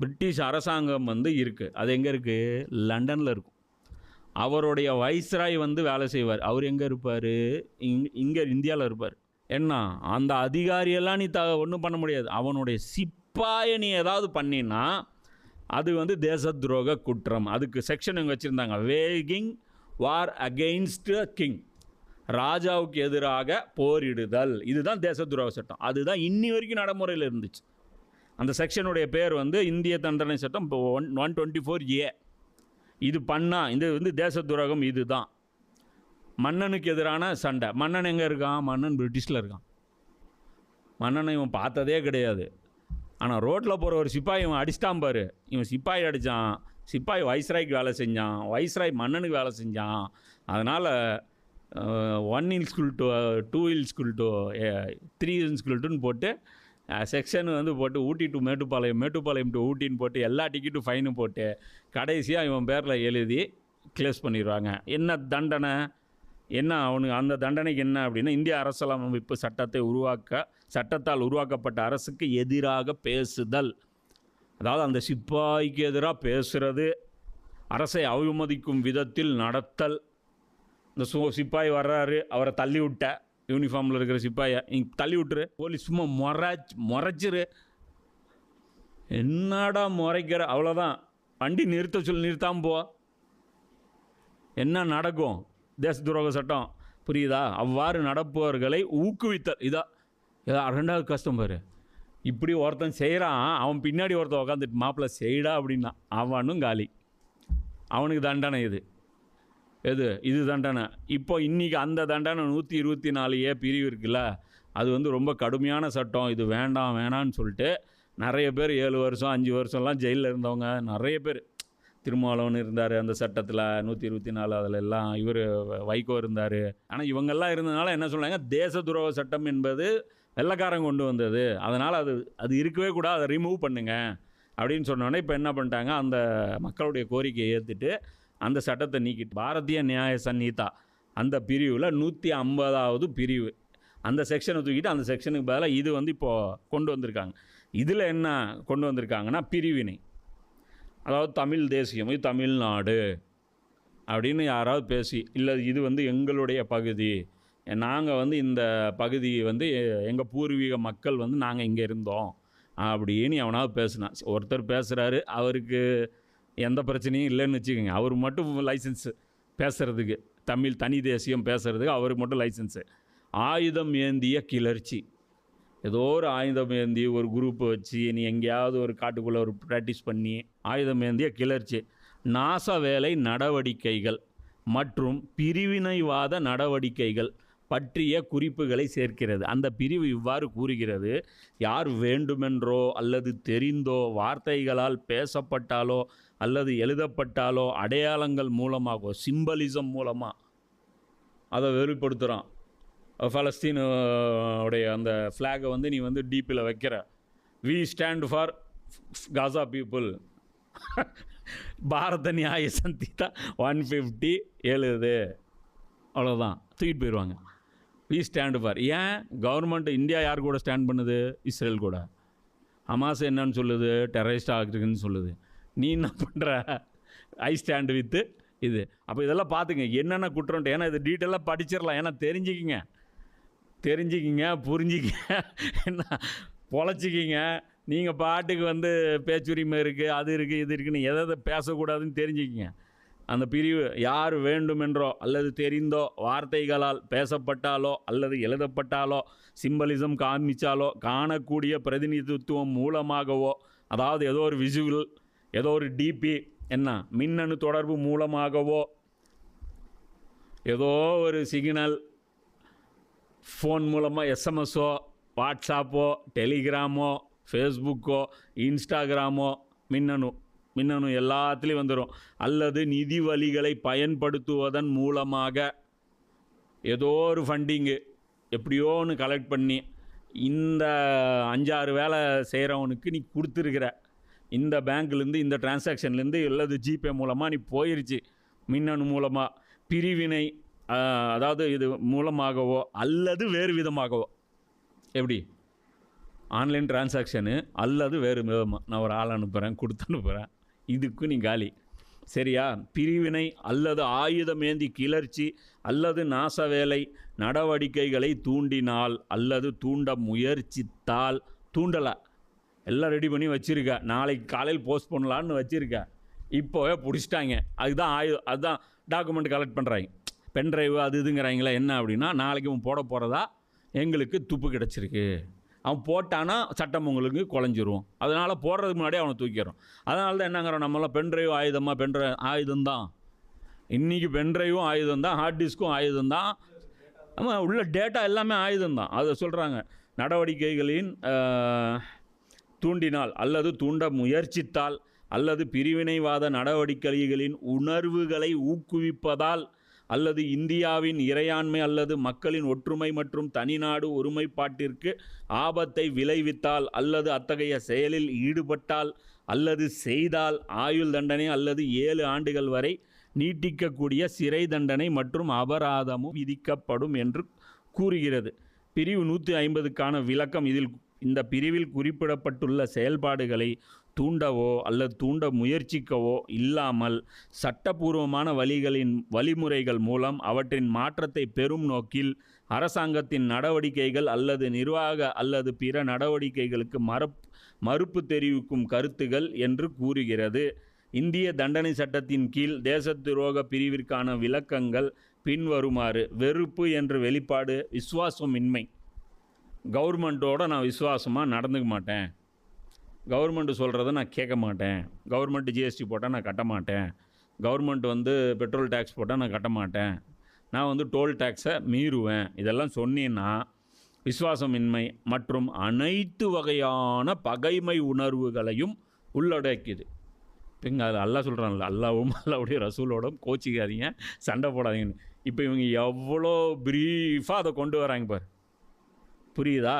British அரசாங்கம் வந்து இருக்குது அது எங்கே இருக்குது லண்டனில் இருக்கும். அவருடைய வைஸ்ராய் வந்து வேலை செய்வார். அவர் எங்கே இருப்பார்? இங் இங்கே இந்தியாவில் இருப்பார். என்ன அந்த அதிகாரியெல்லாம் நீ த ஒன்றும் பண்ண முடியாது. அவனுடைய சிப்பாயை நீ ஏதாவது பண்ணினா அது வந்து தேச துரோக குற்றம். அதுக்கு செக்ஷன் இங்கே வச்சுருந்தாங்க. வேகிங் வார் அகெயின்ஸ்ட் கிங் ராஜாவுக்கு எதிராக போரிடுதல். இதுதான் தேச துரோக சட்டம். அதுதான் இன்னி வரைக்கும் நடைமுறையில் இருந்துச்சு. அந்த செக்ஷனுடைய பேர் வந்து இந்திய தண்டனை சட்டம் இப்போ one one twenty four A. இது பண்ணா இது வந்து தேச துரோகம் இதுதான். மன்னனுக்கு எதிரான சண்டை. மன்னன் எங்கே இருக்கான்? மன்னன் பிரிட்டிஷில் இருக்கான். மன்னனை இவன் பார்த்ததே கிடையாது. ஆனால் ரோட்டில் போகிற ஒரு சிப்பாய் இவன் அடிச்சிட்டான் பாரு. இவன் சிப்பாய் அடித்தான் சிப்பாய் வைஸ்ராய்க்கு வேலை செஞ்சான். வைஸ்ராய் மன்னனுக்கு வேலை செஞ்சான். அதனால் ஒன் இல் ஸ்கூல் டூ டூ இல் ஸ்கூல் டூ த்ரீ இல் ஸ்கூல் டூன்னு போட்டு செக்ஷன் வந்து போட்டு ஊட்டி டு மேட்டுப்பாளையம் மேட்டுப்பாளையம் டு ஊட்டின்னு போட்டு எல்லா டிக்கெட்டும் ஃபைனும் போட்டு கடைசியாக இவன் பேரில் எழுதி க்ளோஸ் பண்ணிடுவாங்க. என்ன தண்டனை? என்ன அவனுக்கு அந்த தண்டனைக்கு என்ன அப்படின்னா இந்திய அரசியலமைப்பு சட்டத்தை உருவாக்க சட்டத்தால் உருவாக்கப்பட்ட அரசுக்கு எதிராக பேசுதல். அதாவது அந்த சிப்பாய்க்கு எதிராக பேசுகிறது அரசை அவமதிக்கும் விதத்தில் நடத்தல். இந்த சு சிப்பாய் வர்றாரு அவரை தள்ளி விட்ட யூனிஃபார்மில் இருக்கிற சிப்பாயை இங்கே தள்ளி விட்டுரு. போலீஸ் சும்மா முறைச் முறைச்சிரு. என்னடா முறைக்கிற? அவ்வளோதான் வண்டி நிறுத்த சொல்லி நிறுத்தாம போ. என்ன நடக்கும்? தேச துரோக சட்டம். புரியுதா? அவ்வாறு நடப்பவர்களை ஊக்குவித்தல். இதா ஏதோ ரெண்டாவது கஷ்டம் பாரு. இப்படி ஒருத்தன் செய்கிறான் அவன் பின்னாடி ஒருத்தன் உட்காந்துட்டு மாப்பிள்ளை செய்டா அப்படின்னா அவனும் காலி. அவனுக்கு தண்டனை இது. எது? இது தண்டனை. இப்போ இன்றைக்கி அந்த தண்டனை நூற்றி இருபத்தி நாலு ஏ பிரிவு இருக்குல்ல அது வந்து ரொம்ப கடுமையான சட்டம். இது வேண்டாம் வேணான்னு சொல்லிட்டு நிறைய பேர் ஏழு வருஷம் அஞ்சு வருஷம்லாம் ஜெயிலில் இருந்தவங்க நிறைய பேர். திருமாவளவன் இருந்தார் அந்த சட்டத்தில் நூற்றி இருபத்தி நாலு அதில் எல்லாம் இவர் வைகோ இருந்தார். ஆனால் இவங்கெல்லாம் இருந்ததுனால என்ன சொன்னாங்க தேச துரோக சட்டம் என்பது வெள்ளக்காரன் கொண்டு வந்தது. அதனால் அது அது இருக்கவே கூடாது அதை ரிமூவ் பண்ணுங்க அப்படின்னு சொன்னோன்னே இப்போ என்ன பண்ணிட்டாங்க அந்த மக்களுடைய கோரிக்கையை ஏற்றுட்டு அந்த சட்டத்தை நீக்கிட்டு பாரதிய நியாய சந்நிதா அந்த பிரிவில் நூற்றி ஐம்பதாவது பிரிவு. அந்த செக்ஷனை தூக்கிட்டு அந்த செக்ஷனுக்கு பதிலாக இது வந்து இப்போது கொண்டு வந்திருக்காங்க. இதில் என்ன கொண்டு வந்திருக்காங்கன்னா பிரிவினை. அதாவது தமிழ் தேசியம் இது தமிழ்நாடு அப்படின்னு யாராவது பேசி இல்லை இது வந்து எங்களுடைய பகுதி. நாங்கள் வந்து இந்த பகுதி வந்து எங்கள் பூர்வீக மக்கள் வந்து நாங்கள் இங்கே இருந்தோம் அப்படின்னு எவனாவது பேசினான் ஒருத்தர் பேசுகிறாரு அவருக்கு எந்த பிரச்சனையும் இல்லைன்னு வச்சுக்கோங்க. அவர் மட்டும் லைசன்ஸ் பேசுகிறதுக்கு தமிழ் தனி தேசியம் பேசுகிறதுக்கு அவருக்கு மட்டும் லைசன்ஸு ஆயுதம் ஏந்திய கிளர்ச்சி. ஏதோ ஒரு ஆயுதம் ஏந்தி ஒரு குரூப்பை வச்சு நீ எங்கேயாவது ஒரு காட்டுக்குள்ளே ஒரு ப்ராக்டிஸ் பண்ணி ஆயுதம் ஏந்திய கிளர்ச்சி. நாச வேலை நடவடிக்கைகள் மற்றும் பிரிவினைவாத நடவடிக்கைகள். பற்றிய குறிப்புகளை சேர்க்கிறது. அந்த பிரிவு இவ்வாறு கூறுகிறது. யார் வேண்டுமென்றோ அல்லது தெரிந்தோ வார்த்தைகளால் பேசப்பட்டாலோ அல்லது எழுதப்பட்டாலோ அடையாளங்கள் மூலமாகவோ சிம்பலிசம் மூலமாக அதை வெளிப்படுத்துகிறான் பலஸ்தீனு உடைய அந்த ஃப்ளாகை வந்து நீ வந்து டீப்பில் வைக்கிற. We stand for Gaza people Bharat Nyaya Sanhita one fifty எழுது. அவ்வளோதான் தூக்கிட்டு போயிடுவாங்க ப்ளீஸ் ஸ்டாண்டு ஃபார் ஏன்? கவர்மெண்ட் இந்தியா யார் கூட ஸ்டாண்ட் பண்ணுது? இஸ்ரேல் கூட. ஹமாஸ் என்னன்னு சொல்லுது டெரரிஸ்ட் ஆகிருக்குன்னு சொல்லுது. நீ என்ன பண்ணுற ஐ ஸ்டாண்டு வித்து இது. அப்போ இதெல்லாம் பார்த்துங்க என்னென்ன குற்றம்ட்டு ஏன்னா இது டீட்டெயிலாக படிச்சிடலாம் ஏன்னா தெரிஞ்சுக்கிங்க. தெரிஞ்சுக்கிங்க புரிஞ்சிக்க என்ன? பொழைச்சிக்கிங்க. நீங்கள் பாட்டுக்கு வந்து பேச்சுரிமை இருக்குது அது இருக்குது இது இருக்குன்னு எதை எதை பேசக்கூடாதுன்னு தெரிஞ்சுக்கிங்க. அந்த பிரிவு யார் வேண்டுமென்றோ அல்லது தெரிந்தோ வார்த்தைகளால் பேசப்பட்டாலோ அல்லது எழுதப்பட்டாலோ சிம்பலிசம் காமிச்சாலோ காணக்கூடிய பிரதிநிதித்துவம் மூலமாகவோ அதாவது ஏதோ ஒரு விசுவல் ஏதோ ஒரு டிபி என்ன மின்னணு தொடர்பு மூலமாகவோ ஏதோ ஒரு சிக்னல் ஃபோன் மூலமாக எஸ்எம்எஸோ வாட்ஸ்அப்போ டெலிகிராமோ ஃபேஸ்புக்கோ இன்ஸ்டாகிராமோ மின்னணு மின்னணு எல்லாத்துலேயும் வந்துடும் அல்லது நிதி வழிகளை பயன்படுத்துவதன் மூலமாக ஏதோ ஒரு ஃபண்டிங்கு எப்படியோ ஒன்று கலெக்ட் பண்ணி இந்த அஞ்சாறு வேலை செய்கிறவனுக்கு நீ கொடுத்துருக்குற. இந்த பேங்க்லேருந்து இந்த டிரான்சாக்ஷன்லேருந்து அல்லது ஜிபே மூலமாக நீ போயிருச்சு. மின்னணு மூலமாக பிரிவினை அதாவது இது மூலமாகவோ அல்லது வேறு விதமாகவோ. எப்படி? ஆன்லைன் டிரான்சாக்ஷனு அல்லது வேறு விதமாக நான் ஒரு ஆள் அனுப்புகிறேன் கொடுத்து அனுப்புகிறேன் இதுக்கு நீ காலி. சரியா? பிரிவினை அல்லது ஆயுதமேந்தி கிளர்ச்சி அல்லது நாசவேலை நடவடிக்கைகளை தூண்டினால் அல்லது தூண்ட முயற்சித்தால் தூண்டலை. எல்லாம் ரெடி பண்ணி வச்சுருக்க. நாளைக்கு காலையில் போஸ்ட் பண்ணலான்னு வச்சுருக்க. இப்போவே பிடிச்சிட்டாங்க. அதுதான் ஆயு அதுதான் டாக்குமெண்ட் கலெக்ட் பண்ணுறாங்க பென்ட்ரைவ் அது இதுங்கிறாங்களே என்ன அப்படின்னா நாளைக்கு போட போகிறதா எங்களுக்கு துப்பு கிடச்சிருக்கு. அவன் போட்டானா சட்டம் உங்களுக்கு குலைஞ்சிரும். அதனால் போடுறதுக்கு முன்னாடியே அவனை தூக்கிடுறோம். அதனால தான் என்னங்கிறோம் நம்மளாம் பென்ட்ரைவ் ஆயுதமாக பென்ட்ரை ஆயுதம் தான் இன்றைக்கி பென்ட்ரைவும் ஆயுதம் தான் ஹார்ட் டிஸ்க்கும் ஆயுதம் தான் ஆமாம் உள்ள டேட்டா எல்லாமே ஆயுதம் தான் அதை சொல்கிறாங்க நடவடிக்கைகளின் தூண்டினால் அல்லது தூண்ட முயற்சித்தால் அல்லது பிரிவினைவாத நடவடிக்கைகளின் உணர்வுகளை ஊக்குவிப்பதால் அல்லது இந்தியாவின் இறையாண்மை அல்லது மக்களின் ஒற்றுமை மற்றும் தனிநாடு ஒருமைப்பாட்டிற்கு ஆபத்தை விளைவித்தால் அல்லது அத்தகைய செயலில் ஈடுபட்டால் அல்லது செய்தால் ஆயுள் தண்டனை அல்லது ஏழு ஆண்டுகள் வரை நீட்டிக்கக்கூடிய சிறை தண்டனை மற்றும் அபராதமும் விதிக்கப்படும் என்று கூறுகிறது. பிரிவு நூற்றி ஐம்பதுக்கான விளக்கம் இதில் இந்த பிரிவில் குறிப்பிடப்பட்டுள்ள செயல்பாடுகளை தூண்டவோ அல்லது தூண்ட முயற்சிக்கவோ இல்லாமல் சட்டபூர்வமான வழிகளின் வழிமுறைகள் மூலம் அவற்றின் மாற்றத்தை பெறும் நோக்கில் அரசாங்கத்தின் நடவடிக்கைகள் அல்லது நிர்வாக அல்லது பிற நடவடிக்கைகளுக்கு மறுப் மறுப்பு தெரிவிக்கும் கருத்துகள் என்று கூறுகிறது. இந்திய தண்டனை சட்டத்தின் கீழ் தேச துரோக பிரிவிற்கான விளக்கங்கள் பின்வருமாறு வெறுப்பு என்ற வெளிப்பாடு விசுவாசமின்மை. கவர்மெண்ட்டோட நான் விசுவாசமாக நடந்துக்க மாட்டேன். கவர்மெண்ட் சொல்கிறத நான் கேட்க மாட்டேன். கவர்மெண்ட் ஜிஎஸ்டி போட்டால் நான் கட்ட மாட்டேன். கவர்மெண்ட் வந்து பெட்ரோல் டேக்ஸ் போட்டால் நான் கட்ட மாட்டேன். நான் வந்து டோல் டேக்ஸை மீறுவேன். இதெல்லாம் சொன்னீன்னா விசுவாசமின்மை மற்றும் அனைத்து வகையான பகைமை உணர்வுகளையும் உள்ளடக்கிது இங்கே அது அல்லாஹ் சொல்கிறாங்கல்ல அல்லாவும் அல்லாவுடைய ரசூலோடும் கோச்சிக்காதீங்க சண்டை போடாதீங்கன்னு. இப்போ இவங்க எவ்வளோ ப்ரீஃபாக அதை கொண்டு வராங்க பார். புரியுதா?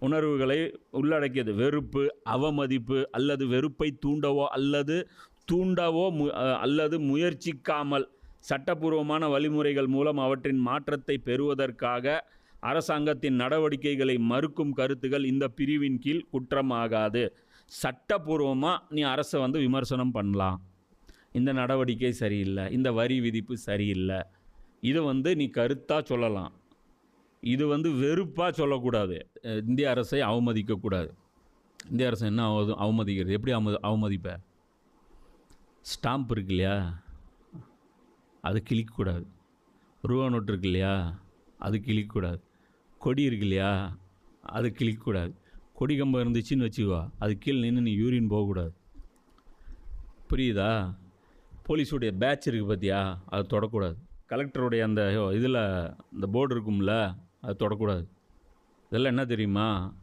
உணர்வுகளை உள்ளடக்கியது. வெறுப்பு அவமதிப்பு அல்லது வெறுப்பை தூண்டவோ அல்லது தூண்டவோ மு- அல்லது முயற்சிக்காமல் சட்டபூர்வமான வழிமுறைகள் மூலம் அவற்றின் மாற்றத்தை பெறுவதற்காக அரசாங்கத்தின் நடவடிக்கைகளை மறுக்கும் கருத்துகள் இந்த பிரிவின் கீழ் குற்றமாகாது. சட்டபூர்வமாக நீ அரசை வந்து விமர்சனம் பண்ணலாம். இந்த நடவடிக்கை சரியில்லை. இந்த வரி விதிப்பு சரியில்லை. இது வந்து நீ கருத்தாக சொல்லலாம். இது வந்து வெறுப்பாக சொல்லக்கூடாது. இந்திய அரசை அவமதிக்கக்கூடாது. இந்திய அரசு என்ன ஆகுது அவமதிக்கிறது? எப்படி அவம அவமதிப்ப? ஸ்டாம்ப் இருக்கு இல்லையா? அது கிழிக்கக்கூடாது. ரூபா நோட்டு இருக்கு இல்லையா? அது கிழிக்கக்கூடாது. கொடி இருக்கு இல்லையா? அது கிழிக்கக்கூடாது. கொடி கம்பம் இருந்துச்சுன்னு வச்சுக்கோ அது கீழே நின்று நீ யூரின் போகக்கூடாது. புரியுதா? போலீஸுடைய பேட்ச் இருக்குது பார்த்தியா அது தொடக்கூடாது. கலெக்டருடைய அந்த இதில் இந்த போர்டு இருக்கும்ல? அது தொடக்கூடாது. இதெல்லாம் என்ன தெரியுமா?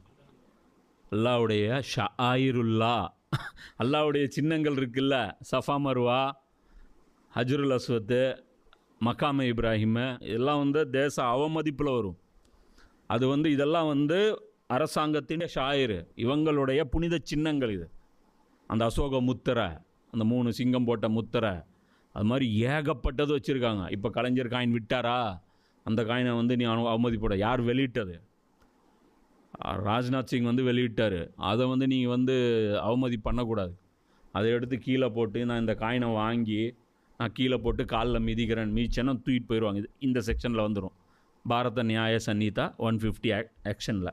அல்லாவுடைய ஷாயிருல்லா. அல்லாவுடைய சின்னங்கள் இருக்குல்ல? சஃபா மருவா ஹஜ்ருல் அஸ்வத்து மக்காம இப்ராஹிமு இதெல்லாம் வந்து தேச அவமதிப்பில் வரும். அது வந்து இதெல்லாம் வந்து அரசாங்கத்தின் ஷாயிரு. இவங்களுடைய புனித சின்னங்கள் இது. அந்த அசோக முத்திரை அந்த மூணு சிங்கம் போட்ட முத்திரை. அது மாதிரி ஏகப்பட்டது வச்சுருக்காங்க. இப்போ கலைஞர் காயின் விட்டாரா? அந்த காயினை வந்து நீ அனு அவமதிப்பட. யார் வெளியிட்டது? ராஜ்நாத் சிங் வந்து வெளியிட்டார். அதை வந்து நீங்கள் வந்து அவமதி பண்ணக்கூடாது. அதை எடுத்து கீழே போட்டு நான் இந்த காயினை வாங்கி நான் கீழே போட்டு காலில் மிதிக்கிறேன் மீச்சேன்னா தூக்கிட்டு போயிடுவாங்க. இது இந்த செக்ஷனில் வந்துடும் பாரத நியாய சன்னிதா ஒன் ஃபிஃப்டி ஆக்ஷனில்.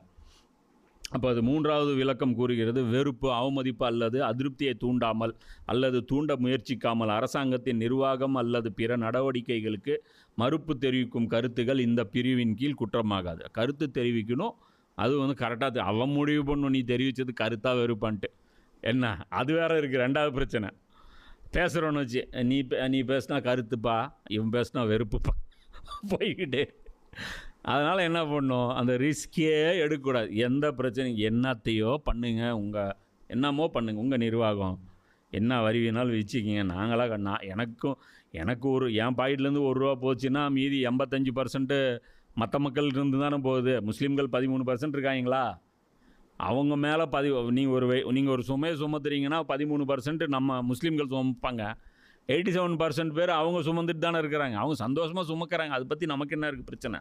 அப்போ அது மூன்றாவது விளக்கம் கூறுகிறது வெறுப்பு அவமதிப்பு அல்லது அதிருப்தியை தூண்டாமல் அல்லது தூண்ட முயற்சிக்காமல் அரசாங்கத்தின் நிர்வாகம் அல்லது பிற நடவடிக்கைகளுக்கு மறுப்பு தெரிவிக்கும் கருத்துகள் இந்த பிரிவின் கீழ் குற்றமாகாது. கருத்து தெரிவிக்கணும். அது வந்து கரெக்டாக அவன் முடிவு பண்ணும் நீ தெரிவித்தது கருத்தாக வெறுப்பான்ட்டு. என்ன? அது வேற இருக்குது ரெண்டாவது பிரச்சனை. பேசுகிறோன்னு வச்சு நீ பே- நீ பேசுனா கருத்துப்பா இவன் பேசுனா வெறுப்புப்பா. போய்கிட்டே அதனால் என்ன பண்ணும்? அந்த ரிஸ்கே எடுக்கக்கூடாது. எந்த பிரச்சனையும் என்னத்தையோ பண்ணுங்க. உங்கள் என்னமோ பண்ணுங்கள் உங்கள் நிர்வாகம். என்ன வரி வேணாலும் வச்சுக்கிங்க நாங்களாக நான் எனக்கும் எனக்கு ஒரு என் பாக்கெட்லேருந்து ஒரு ரூபா போச்சுன்னா மீதி எண்பத்தஞ்சு பர்சன்ட்டு மற்ற மக்கள் இருந்து தானே போகுது. முஸ்லீம்கள் பதிமூணு பர்சன்ட் இருக்காங்களா? அவங்க மேலே பதி நீங்கள் ஒரு நீங்கள் ஒரு சுமையை சுமத்துறீங்கன்னா பதிமூணு பர்சன்ட் நம்ம முஸ்லீம்கள் சுமப்பாங்க. எயிட்டி செவன் பர்சன்ட் பேர் அவங்க சுமந்துட்டு தானே இருக்கிறாங்க. அவங்க சந்தோஷமாக சுமக்கிறாங்க. அதை பற்றி நமக்கு என்ன இருக்குது பிரச்சனை?